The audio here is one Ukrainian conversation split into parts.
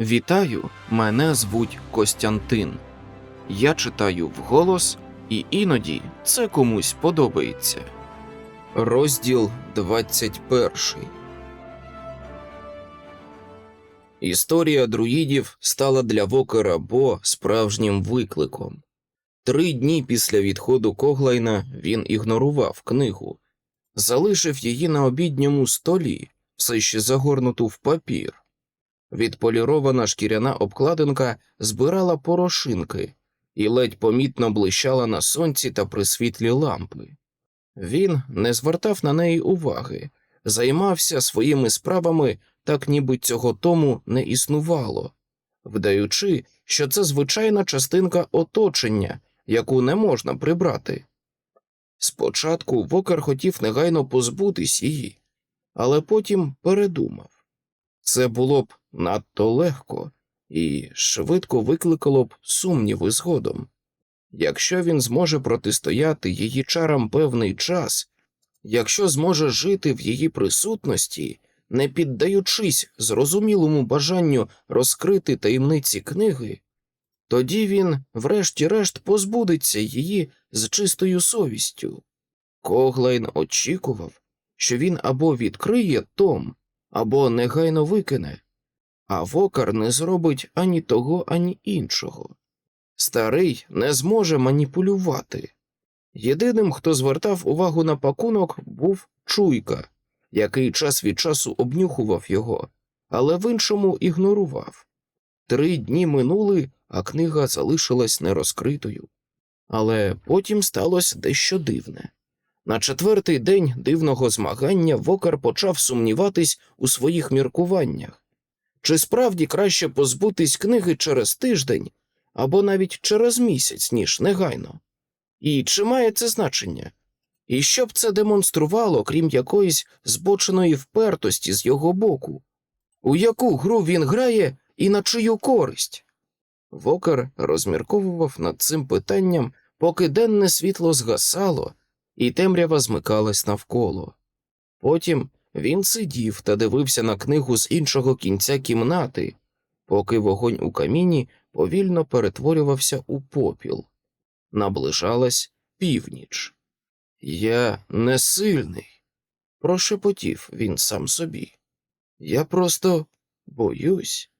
Вітаю, мене звуть Костянтин. Я читаю вголос, і іноді це комусь подобається. Розділ 21 Історія друїдів стала для Вокера Бо справжнім викликом. Три дні після відходу Коглайна він ігнорував книгу, залишив її на обідньому столі, все ще загорнуту в папір. Відполірована шкіряна обкладинка збирала порошинки і ледь помітно блищала на сонці та при світлі лампи. Він не звертав на неї уваги, займався своїми справами, так ніби цього тому не існувало, вдаючи, що це звичайна частинка оточення, яку не можна прибрати. Спочатку Вокер хотів негайно позбутись її, але потім передумав. Це було б надто легко і швидко викликало б сумніви згодом. Якщо він зможе протистояти її чарам певний час, якщо зможе жити в її присутності, не піддаючись зрозумілому бажанню розкрити таємниці книги, тоді він, врешті-решт, позбудеться її з чистою совістю. Коглайн очікував, що він або відкриє Том, або негайно викине, а вокар не зробить ані того, ані іншого. Старий не зможе маніпулювати. Єдиним, хто звертав увагу на пакунок, був чуйка, який час від часу обнюхував його, але в іншому ігнорував. Три дні минули, а книга залишилась нерозкритою. Але потім сталося дещо дивне. На четвертий день дивного змагання Вокар почав сумніватись у своїх міркуваннях. Чи справді краще позбутись книги через тиждень або навіть через місяць, ніж негайно? І чи має це значення? І що б це демонструвало, крім якоїсь збоченої впертості з його боку? У яку гру він грає і на чию користь? Вокар розмірковував над цим питанням, поки денне світло згасало, і темрява змикалась навколо. Потім він сидів та дивився на книгу з іншого кінця кімнати, поки вогонь у каміні повільно перетворювався у попіл. Наближалась північ. Я не сильний, прошепотів він сам собі. Я просто боюсь.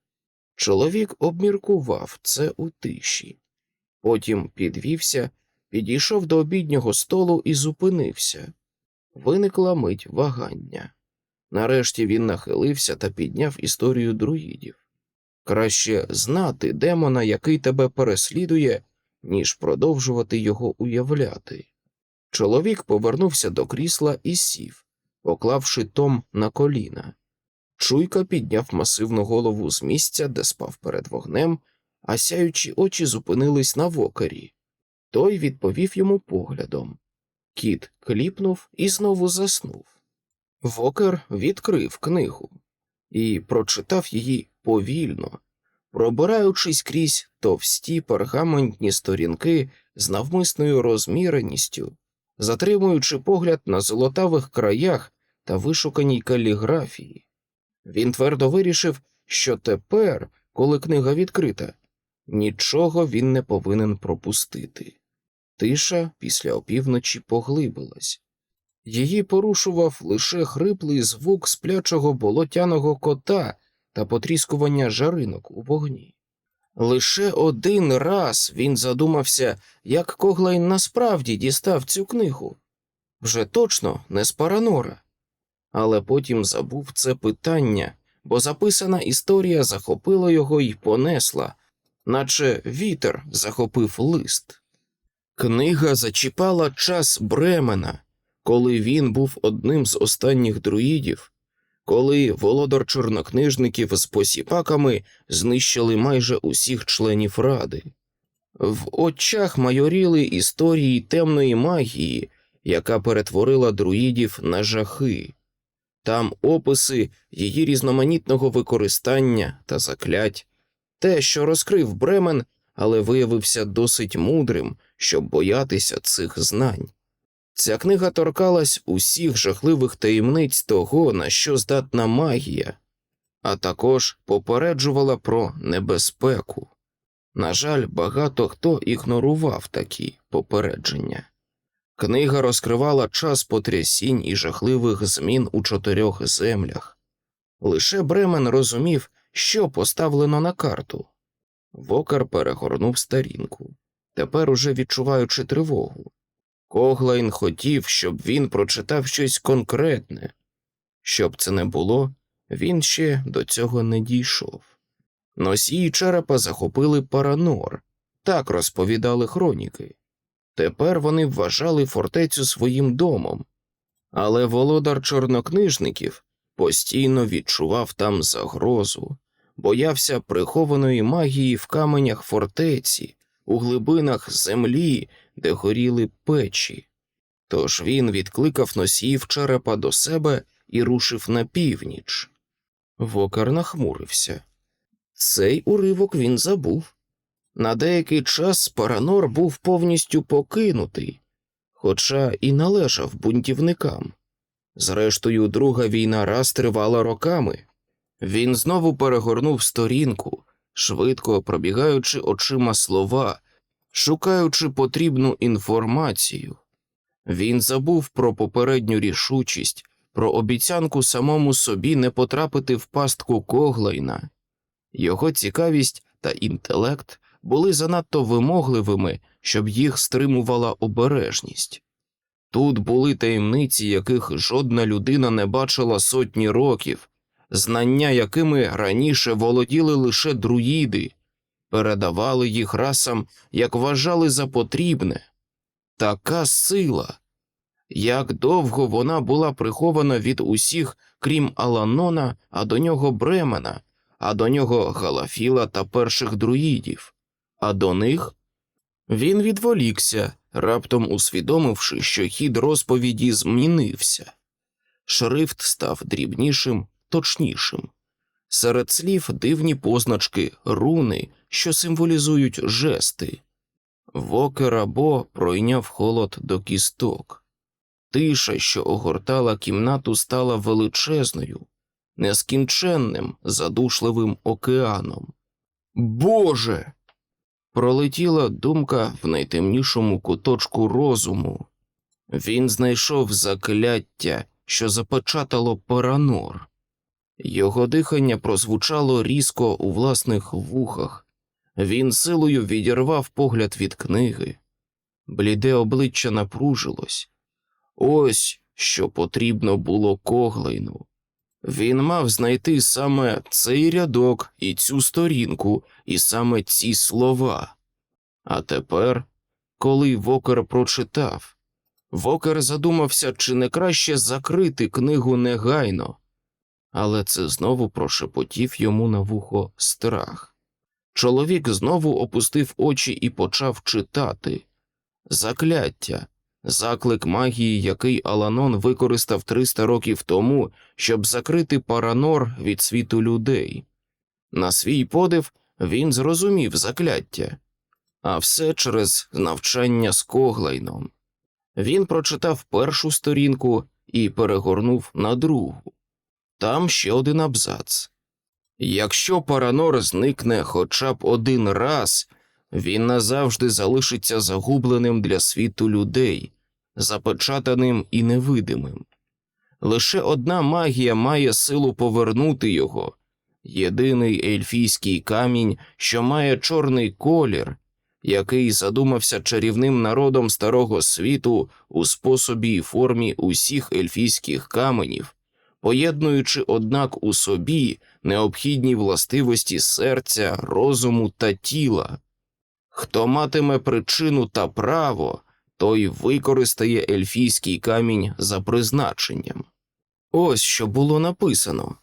Чоловік обміркував це у тиші, потім підвівся, підійшов до обіднього столу і зупинився. Виникла мить вагання. Нарешті він нахилився та підняв історію друїдів. Краще знати демона, який тебе переслідує, ніж продовжувати його уявляти. Чоловік повернувся до крісла і сів, поклавши Том на коліна. Чуйка підняв масивну голову з місця, де спав перед вогнем, а сяючі очі зупинились на вокері. Той відповів йому поглядом. Кіт кліпнув і знову заснув. Вокер відкрив книгу і прочитав її повільно, пробираючись крізь товсті пергаментні сторінки з навмисною розміреністю, затримуючи погляд на золотавих краях та вишуканій каліграфії. Він твердо вирішив, що тепер, коли книга відкрита, нічого він не повинен пропустити. Тиша після опівночі поглибилась. Її порушував лише хриплий звук сплячого болотяного кота та потріскування жаринок у вогні. Лише один раз він задумався, як Коглайн насправді дістав цю книгу. Вже точно не з Паранора. Але потім забув це питання, бо записана історія захопила його і понесла, наче вітер захопив лист. Книга зачіпала час Бремена, коли він був одним з останніх друїдів, коли володар чорнокнижників з посіпаками знищили майже усіх членів ради. В очах майоріли історії темної магії, яка перетворила друїдів на жахи. Там описи її різноманітного використання та заклять, те, що розкрив Бремен, але виявився досить мудрим, щоб боятися цих знань. Ця книга торкалась усіх жахливих таємниць того, на що здатна магія. а також попереджувала про небезпеку. На жаль, багато хто ігнорував такі попередження. Книга розкривала час потрясінь і жахливих змін у чотирьох землях. Лише Бремен розумів, що поставлено на карту. Вокар перегорнув сторінку, тепер уже відчуваючи тривогу. Коглайн хотів, щоб він прочитав щось конкретне. Щоб це не було, він ще до цього не дійшов. Носії черепа захопили Паранор, так розповідали хроніки. Тепер вони вважали фортецю своїм домом, але володар чорнокнижників постійно відчував там загрозу, боявся прихованої магії в каменях фортеці, у глибинах землі, де горіли печі. Тож він відкликав носіїв черепа до себе і рушив на північ. Вокар нахмурився. Цей уривок він забув. На деякий час Паранор був повністю покинутий, хоча і належав бунтівникам. Зрештою, друга війна раз тривала роками. Він знову перегорнув сторінку, швидко пробігаючи очима слова, шукаючи потрібну інформацію. Він забув про попередню рішучість, про обіцянку самому собі не потрапити в пастку Коглайна. Його цікавість та інтелект були занадто вимогливими, щоб їх стримувала обережність. Тут були таємниці, яких жодна людина не бачила сотні років, знання якими раніше володіли лише друїди, передавали їх расам, як вважали за потрібне. Така сила. Як довго вона була прихована від усіх, крім Аланона, а до нього Бремена, а до нього Галафіла та перших друїдів, а до них він відволікся, раптом усвідомивши, що хід розповіді змінився. Шрифт став дрібнішим, точнішим. Серед слів дивні позначки, руни, що символізують жести. Вокер або пройняв холод до кісток. Тиша, що огортала кімнату, стала величезною, нескінченним, задушливим океаном. Боже. Пролетіла думка в найтемнішому куточку розуму. Він знайшов закляття, що запечатало Паранор. Його дихання прозвучало різко у власних вухах. Він силою відірвав погляд від книги. Бліде обличчя напружилось. Ось що потрібно було коглайну. Він мав знайти саме цей рядок і цю сторінку, і саме ці слова. А тепер, коли Вокер прочитав, Вокер задумався, чи не краще закрити книгу негайно, але це знову прошепотів йому на вухо страх. Чоловік знову опустив очі і почав читати закляття, заклик магії, який Аланон використав 300 років тому, щоб закрити Паранор від світу людей. На свій подив він зрозумів закляття, а все через навчання з Коглайном. Він прочитав першу сторінку і перегорнув на другу. Там ще один абзац. Якщо Паранор зникне хоча б один раз, він назавжди залишиться загубленим для світу людей, запечатаним і невидимим. Лише одна магія має силу повернути його єдиний ельфійський камінь, що має чорний колір, який задумався чарівним народом старого світу у способі і формі усіх ельфійських каменів, поєднуючи, однак, у собі необхідні властивості серця, розуму та тіла. Хто матиме причину та право, той використає ельфійський камінь за призначенням. Ось що було написано.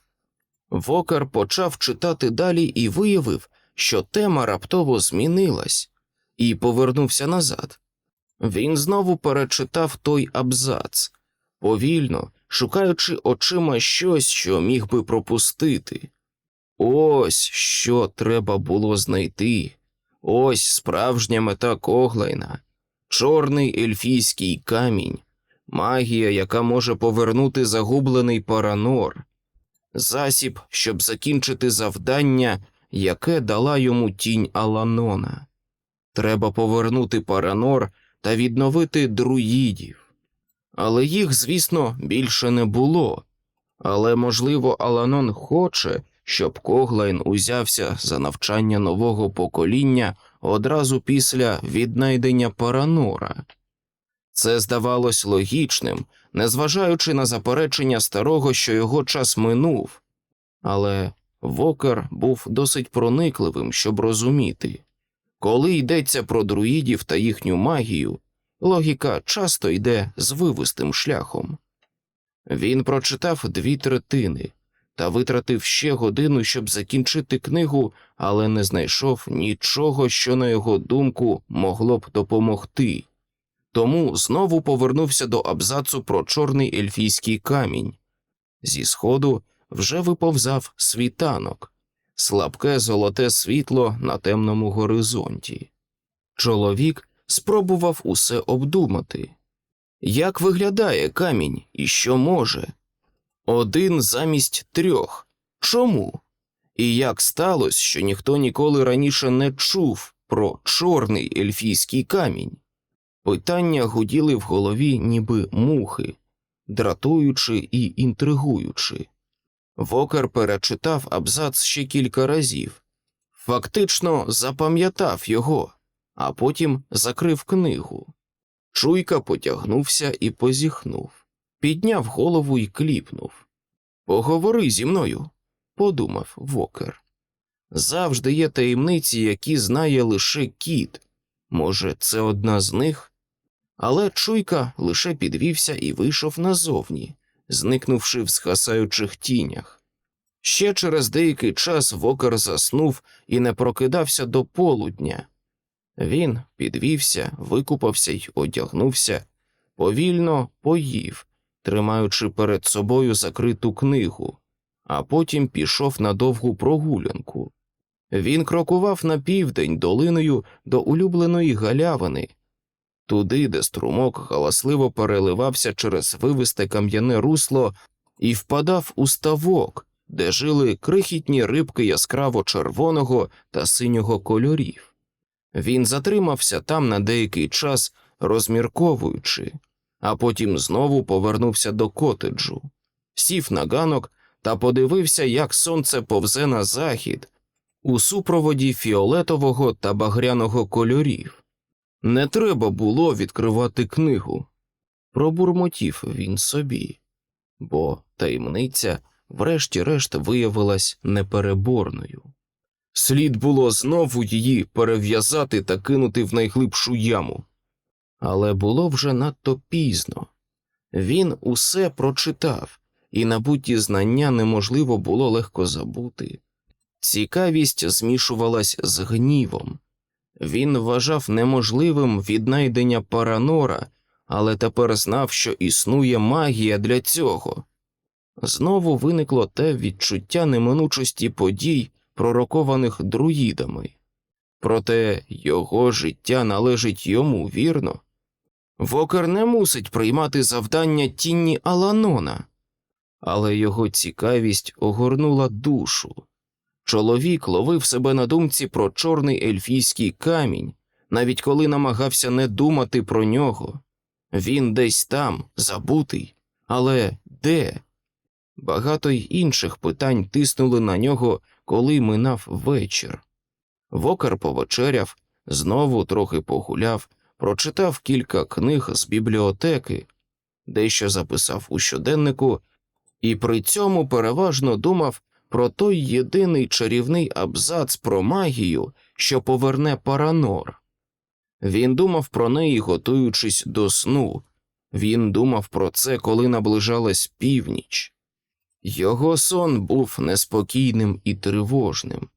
Вокар почав читати далі і виявив, що тема раптово змінилась, і повернувся назад. Він знову перечитав той абзац, повільно шукаючи очима щось, що міг би пропустити. Ось що треба було знайти. Ось справжня мета Коглайна, чорний ельфійський камінь, магія, яка може повернути загублений Паранор. засіб, щоб закінчити завдання, яке дала йому тінь Аланона. Треба повернути Паранор та відновити друїдів. Але їх, звісно, більше не було. Але, можливо, Аланон хоче, щоб Коглайн узявся за навчання нового покоління одразу після віднайдення Паранора. Це здавалось логічним, незважаючи на заперечення старого, що його час минув. Але Вокер був досить проникливим, щоб розуміти. Коли йдеться про друїдів та їхню магію, логіка часто йде звивистим шляхом. Він прочитав дві третини та витратив ще годину, щоб закінчити книгу, але не знайшов нічого, що, на його думку, могло б допомогти. Тому знову повернувся до абзацу про чорний ельфійський камінь. Зі сходу вже виповзав світанок, слабке золоте світло на темному горизонті. Чоловік спробував усе обдумати. Як виглядає камінь і що може? Один замість трьох. Чому? І як сталося, що ніхто ніколи раніше не чув про чорний ельфійський камінь? Питання гуділи в голові, ніби мухи, дратуючи і інтригуючи. Вокер перечитав абзац ще кілька разів, фактично запам'ятав його, а потім закрив книгу. Чуйка потягнувся і позіхнув, підняв голову і кліпнув. Поговори зі мною, подумав Вокер. Завжди є таємниці, які знає лише кіт. Може, це одна з них? Але чуйка лише підвівся і вийшов назовні, зникнувши в згасаючих тінях. Ще через деякий час Вокер заснув і не прокидався до полудня. Він підвівся, викупався й одягнувся, повільно поїв, тримаючи перед собою закриту книгу, а потім пішов на довгу прогулянку. Він крокував на південь долиною до улюбленої галявини, туди, де струмок галасливо переливався через вивисте кам'яне русло і впадав у ставок, де жили крихітні рибки яскраво червоного та синього кольорів. Він затримався там на деякий час, розмірковуючи, а потім знову повернувся до котеджу, сів на ганок та подивився, як сонце повзе на захід у супроводі фіолетового та багряного кольорів. Не треба було відкривати книгу. Пробурмотів він собі, бо таємниця, врешті-решт, виявилась непереборною. Слід було знову її перев'язати та кинути в найглибшу яму. Але було вже надто пізно. Він усе прочитав, і набуті знання неможливо було легко забути. Цікавість змішувалась з гнівом. Він вважав неможливим віднайдення Паранора, але тепер знав, що існує магія для цього. Знову виникло те відчуття неминучості подій, пророкованих друїдами. Проте його життя належить йому, вірно. Вокер не мусить приймати завдання тінні Аланона, але його цікавість огорнула душу. Чоловік ловив себе на думці про чорний ельфійський камінь, навіть коли намагався не думати про нього. Він десь там, забутий, але де? Багато й інших питань тиснули на нього, коли минав вечір. Вокер повечеряв, знову трохи погуляв, прочитав кілька книг з бібліотеки, дещо записав у щоденнику, і при цьому переважно думав про той єдиний чарівний абзац про магію, що поверне Паранор. Він думав про неї, готуючись до сну. Він думав про це, коли наближалась північ. Його сон був неспокійним і тривожним.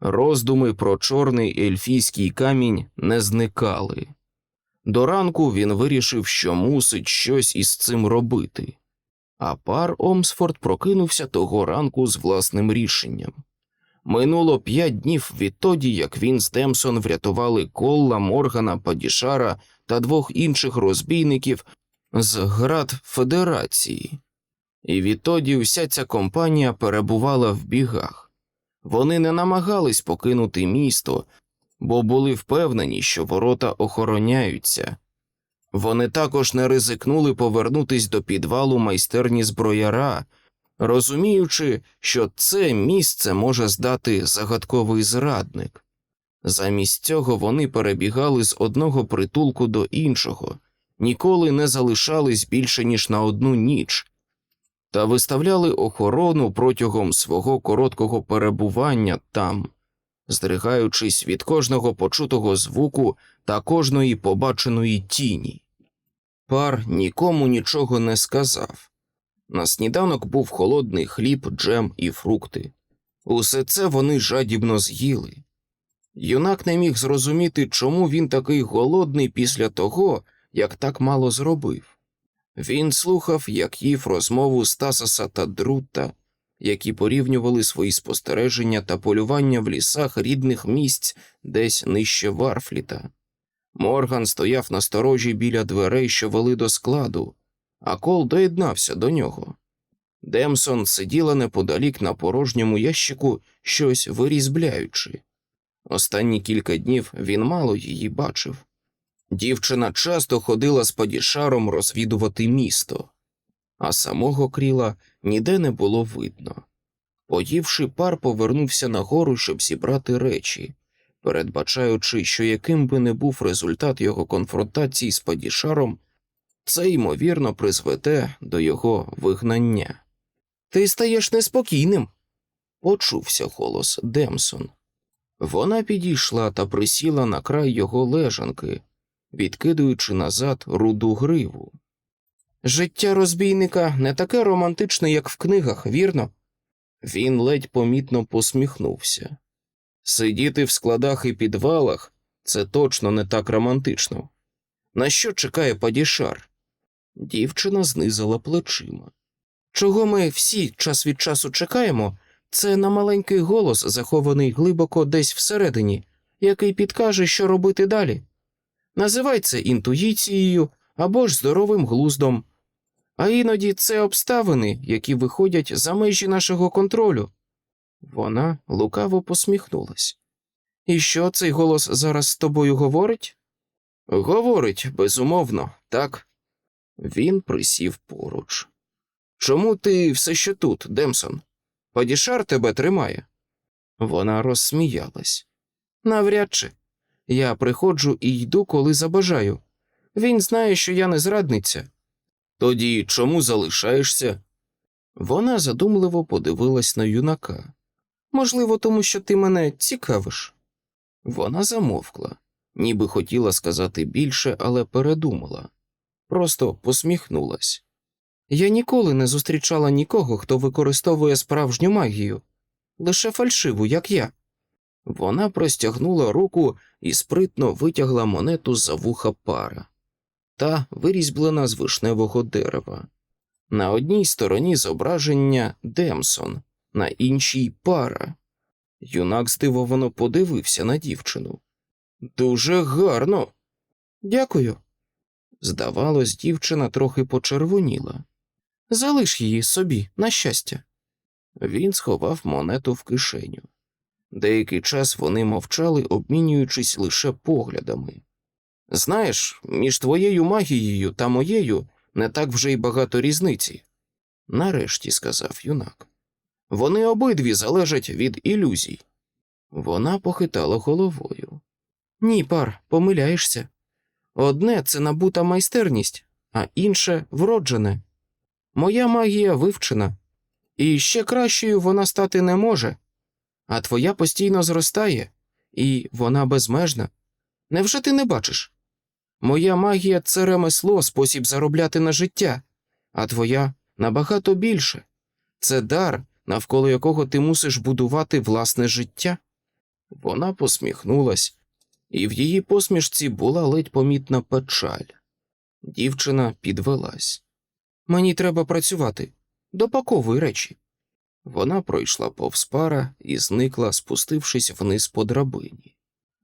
Роздуми про чорний ельфійський камінь не зникали. До ранку він вирішив, що мусить щось із цим робити. А пар Омсфорд прокинувся того ранку з власним рішенням. Минуло п'ять днів відтоді, як він з Демсон врятували Колла, Моргана, Падішара та двох інших розбійників з град Федерації. І відтоді вся ця компанія перебувала в бігах. Вони не намагались покинути місто, бо були впевнені, що ворота охороняються. Вони також не ризикнули повернутись до підвалу майстерні зброяра, розуміючи, що це місце може здати загадковий зрадник. Замість цього вони перебігали з одного притулку до іншого, ніколи не залишались більше ніж на одну ніч, та виставляли охорону протягом свого короткого перебування там, здригаючись від кожного почутого звуку та кожної побаченої тіні. Пар нікому нічого не сказав. На сніданок був холодний хліб, джем і фрукти. Усе це вони жадібно з'їли. Юнак не міг зрозуміти, чому він такий голодний після того, як так мало зробив. Він слухав, як їв розмову Стасаса та Друта, які порівнювали свої спостереження та полювання в лісах рідних місць десь нижче Варфліта. Морган стояв на сторожі біля дверей, що вели до складу, а Кол доєднався до нього. Демсон сиділа неподалік на порожньому ящику, щось вирізбляючи. Останні кілька днів він мало її бачив. Дівчина часто ходила з падішаром розвідувати місто, а самого кріла ніде не було видно. Поївши пар, повернувся нагору, щоб зібрати речі, передбачаючи, що яким би не був результат його конфронтації з падішаром, це ймовірно призведе до його вигнання. Ти стаєш неспокійним, почувся голос Демсон. Вона підійшла та присіла на край його лежанки, відкидуючи назад руду гриву. Життя розбійника не таке романтичне, як в книгах, вірно? Він ледь помітно посміхнувся. Сидіти в складах і підвалах це точно не так романтично. На що чекає падішар? Дівчина знизила плечима. Чого ми всі час від часу чекаємо, це на маленький голос, захований глибоко десь всередині, який підкаже, що робити далі. Називай це інтуїцією або ж здоровим глуздом, а іноді це обставини, які виходять за межі нашого контролю. Вона лукаво посміхнулась. І що цей голос зараз з тобою говорить? Говорить, безумовно, так. Він присів поруч. Чому ти все ще тут, Демсон? Падішар тебе тримає. Вона розсміялась. Навряд чи. Я приходжу і йду, коли забажаю. Він знає, що я не зрадниця. Тоді чому залишаєшся? Вона задумливо подивилась на юнака. Можливо, тому що ти мене цікавиш. Вона замовкла, ніби хотіла сказати більше, але передумала. Просто посміхнулась. Я ніколи не зустрічала нікого, хто використовує справжню магію, лише фальшиву, як я. Вона простягнула руку і спритно витягла монету за вуха пара, та вирізблена з вишневого дерева. На одній стороні зображення Демсон, на іншій пара. Юнак здивовано подивився на дівчину. Дуже гарно. Дякую. Здавалось, дівчина трохи почервоніла. Залиш її собі, на щастя. Він сховав монету в кишеню. Деякий час вони мовчали, обмінюючись лише поглядами. Знаєш, між твоєю магією та моєю не так вже й багато різниці, нарешті сказав юнак. Вони обидві залежать від ілюзій. Вона похитала головою. Ні, пар, помиляєшся. Одне це набута майстерність, а інше вроджене. Моя магія вивчена, і ще кращою вона стати не може, а твоя постійно зростає, і вона безмежна. Невже ти не бачиш? Моя магія це ремесло, спосіб заробляти на життя, а твоя набагато більше. Це дар, навколо якого ти мусиш будувати власне життя. Вона посміхнулась, і в її посмішці була ледь помітна печаль. Дівчина підвелась. Мені треба працювати. Допаковуй речі. Вона пройшла повз пара і зникла, спустившись вниз по драбині.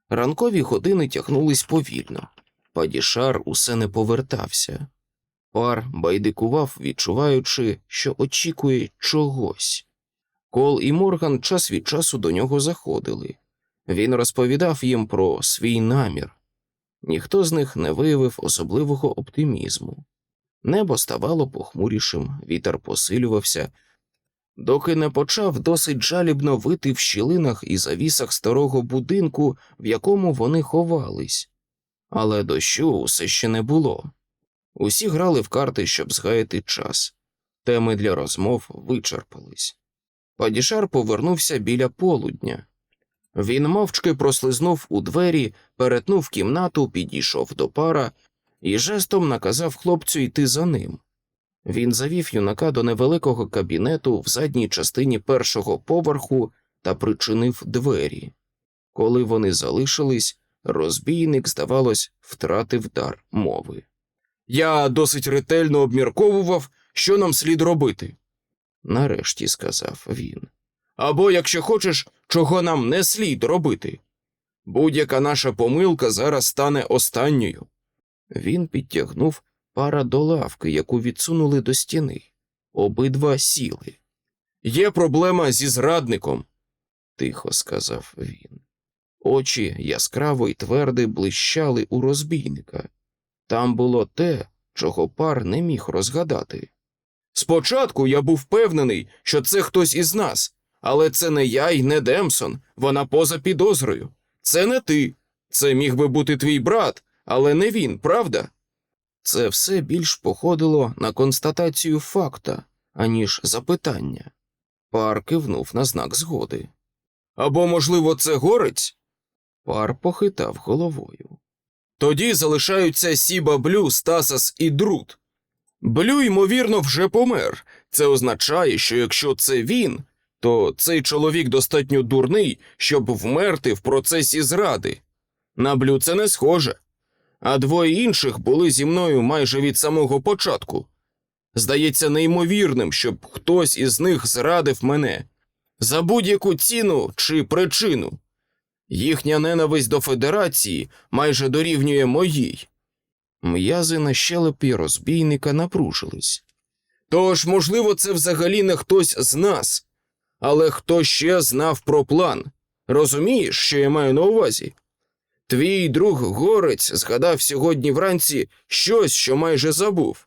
Ранкові години тягнулись повільно. Падішар усе не повертався. Пар байдикував, відчуваючи, що очікує чогось. Кол і Морган час від часу до нього заходили. Він розповідав їм про свій намір. Ніхто з них не виявив особливого оптимізму. Небо ставало похмурішим, вітер посилювався, доки не почав досить жалібно вити в щілинах і завісах старого будинку, в якому вони ховались. Але дощу усе ще не було. Усі грали в карти, щоб згаяти час. Теми для розмов вичерпались. Падішар повернувся біля полудня. Він мовчки прослизнув у двері, перетнув кімнату, підійшов до пара і жестом наказав хлопцю йти за ним. Він завів юнака до невеликого кабінету в задній частині першого поверху та причинив двері. Коли вони залишились, розбійник, здавалось, втратив дар мови. Я досить ретельно обмірковував, що нам слід робити, нарешті сказав він. Або, якщо хочеш, чого нам не слід робити. Будь-яка наша помилка зараз стане останньою. Він підтягнув пара до лавки, яку відсунули до стіни. Обидва сіли. Є проблема зі зрадником, тихо сказав він. Очі яскраво й тверди блищали у розбійника. Там було те, чого пар не міг розгадати. Спочатку я був впевнений, що це хтось із нас, але це не я і не Демсон, вона поза підозрою. Це не ти. Це міг би бути твій брат, але не він, правда? Це все більш походило на констатацію факта, аніж запитання. Пар кивнув на знак згоди. Або, можливо, це горець? Пар похитав головою. Тоді залишаються Сіба Блю, Стасас і Друт. Блю, ймовірно, вже помер. Це означає, що якщо це він, то цей чоловік достатньо дурний, щоб вмерти в процесі зради. На Блю це не схоже. А двоє інших були зі мною майже від самого початку. Здається неймовірним, щоб хтось із них зрадив мене за будь-яку ціну чи причину. Їхня ненависть до Федерації майже дорівнює моїй. М'язи на щелепі розбійника напружились. Тож, можливо, це взагалі не хтось з нас, але хто ще знав про план. Розумієш, що я маю на увазі? Твій друг горець згадав сьогодні вранці щось, що майже забув.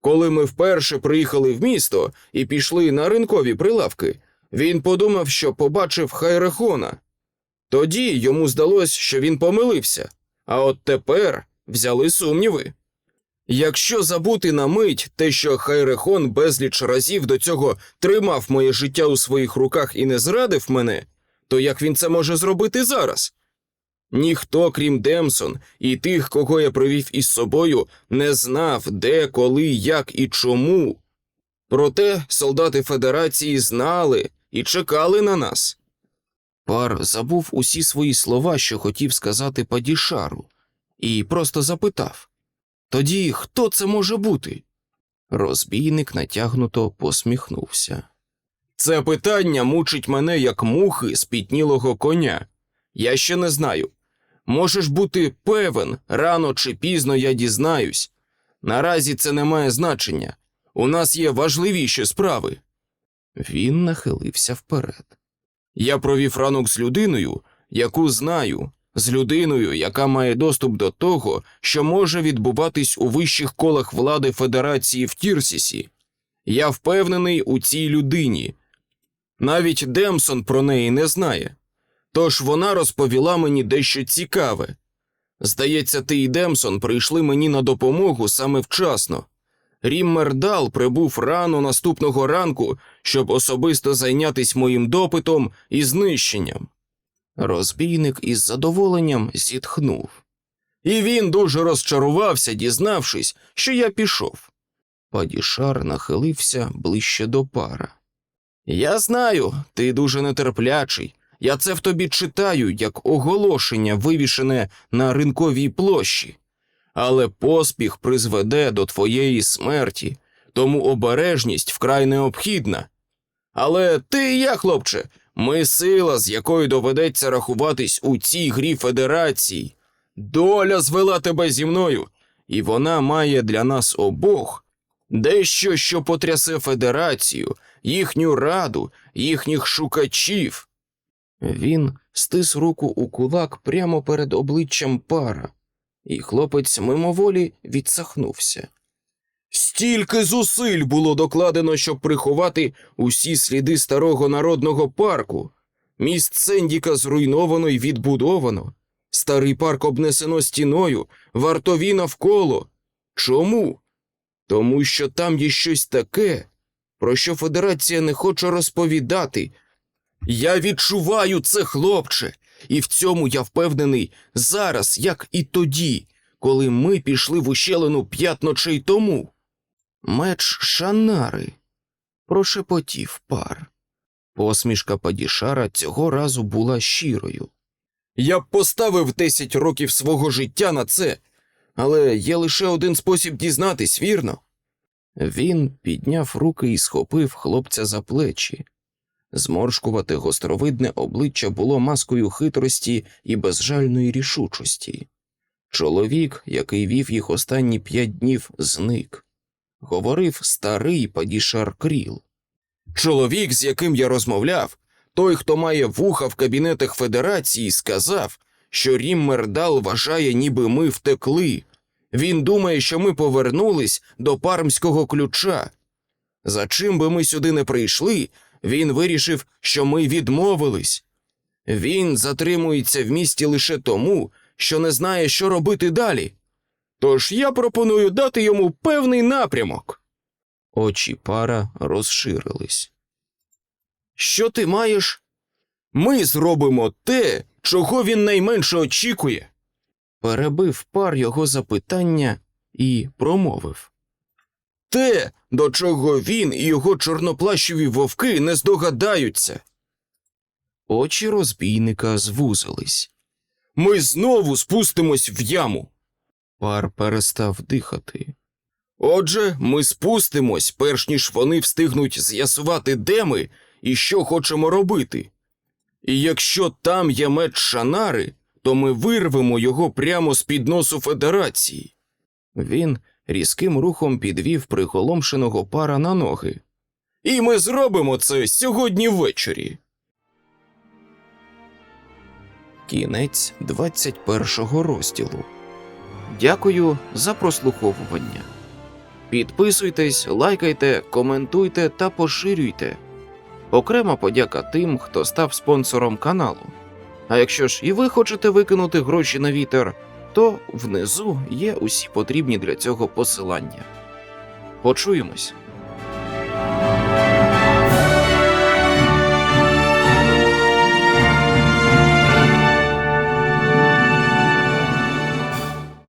Коли ми вперше приїхали в місто і пішли на ринкові прилавки, він подумав, що побачив Хайрехона. Тоді йому здалось, що він помилився, а от тепер взяли сумніви. Якщо забути на мить те, що Хайрехон безліч разів до цього тримав моє життя у своїх руках і не зрадив мене, то як він це може зробити зараз? Ніхто, крім Демсон і тих, кого я провів із собою, не знав, де, коли, як і чому. Проте солдати Федерації знали і чекали на нас. Пар забув усі свої слова, що хотів сказати Падішару, і просто запитав тоді хто це може бути? Розбійник натягнуто посміхнувся. Це питання мучить мене як мухи спітнілого коня. Я ще не знаю. Можеш бути певен, рано чи пізно я дізнаюсь. Наразі це не має значення. У нас є важливіші справи. Він нахилився вперед. Я провів ранок з людиною, яку знаю, з людиною, яка має доступ до того, що може відбуватись у вищих колах влади Федерації в Тірсісі. Я впевнений у цій людині. Навіть Демсон про неї не знає. Тож вона розповіла мені дещо цікаве. Здається, ти і Демсон прийшли мені на допомогу саме вчасно. Ріммердал прибув рано наступного ранку, щоб особисто зайнятися моїм допитом і знищенням. Розбійник із задоволенням зітхнув. І він дуже розчарувався, дізнавшись, що я пішов. Падішар нахилився ближче до пара. Я знаю, ти дуже нетерплячий. Я це в тобі читаю як оголошення, вивішене на ринковій площі, але поспіх призведе до твоєї смерті, тому обережність вкрай необхідна. Але ти і я, хлопче, ми сила, з якою доведеться рахуватись у цій грі федерації. Доля звела тебе зі мною. і вона має для нас обох дещо, що потрясе федерацію, їхню раду, їхніх шукачів. Він стис руку у кулак прямо перед обличчям пара, і хлопець мимоволі відсахнувся. Стільки зусиль було докладено, щоб приховати усі сліди старого народного парку. Міст Сендіка зруйновано і відбудовано. Старий парк обнесено стіною, вартові навколо. Чому? Тому що там є щось таке, про що Федерація не хоче розповідати. Я відчуваю це, хлопче, і в цьому я впевнений зараз, як і тоді, коли ми пішли в ущелину п'ять ночей тому. Меч Шанари, прошепотів пар. Посмішка Падішара цього разу була щирою. Я б поставив десять років свого життя на це, але є лише один спосіб дізнатись, вірно? Він підняв руки і схопив хлопця за плечі. Зморшкувате гостровидне обличчя було маскою хитрості і безжальної рішучості. Чоловік, який вів їх останні п'ять днів, зник. Говорив старий Падішар Кріл. Чоловік, з яким я розмовляв, той, хто має вуха в кабінетах Федерації, сказав, що Рім Мердал вважає, ніби ми втекли. Він думає, що ми повернулись до пармського ключа. За чим би ми сюди не прийшли, він вирішив, що ми відмовились. Він затримується в місті лише тому, що не знає, що робити далі. Тож я пропоную дати йому певний напрямок. Очі пара розширились. Що ти маєш? Ми зробимо те, чого він найменше очікує. Перебив пар його запитання і промовив. Те, до чого він і його чорноплащові вовки не здогадаються. Очі розбійника звузились. Ми знову спустимось в яму. Пар перестав дихати. Отже, ми спустимось, перш ніж вони встигнуть з'ясувати, де ми і що хочемо робити. І якщо там є меч Шанари, то ми вирвемо його прямо з під носу Федерації. Він різким рухом підвів приголомшеного пара на ноги. І ми зробимо це сьогодні ввечері. Кінець 21 розділу. Дякую за прослуховування. Підписуйтесь, лайкайте, коментуйте та поширюйте. Окрема подяка тим, хто став спонсором каналу. А якщо ж і ви хочете викинути гроші на вітер, то внизу є усі потрібні для цього посилання. Почуємось!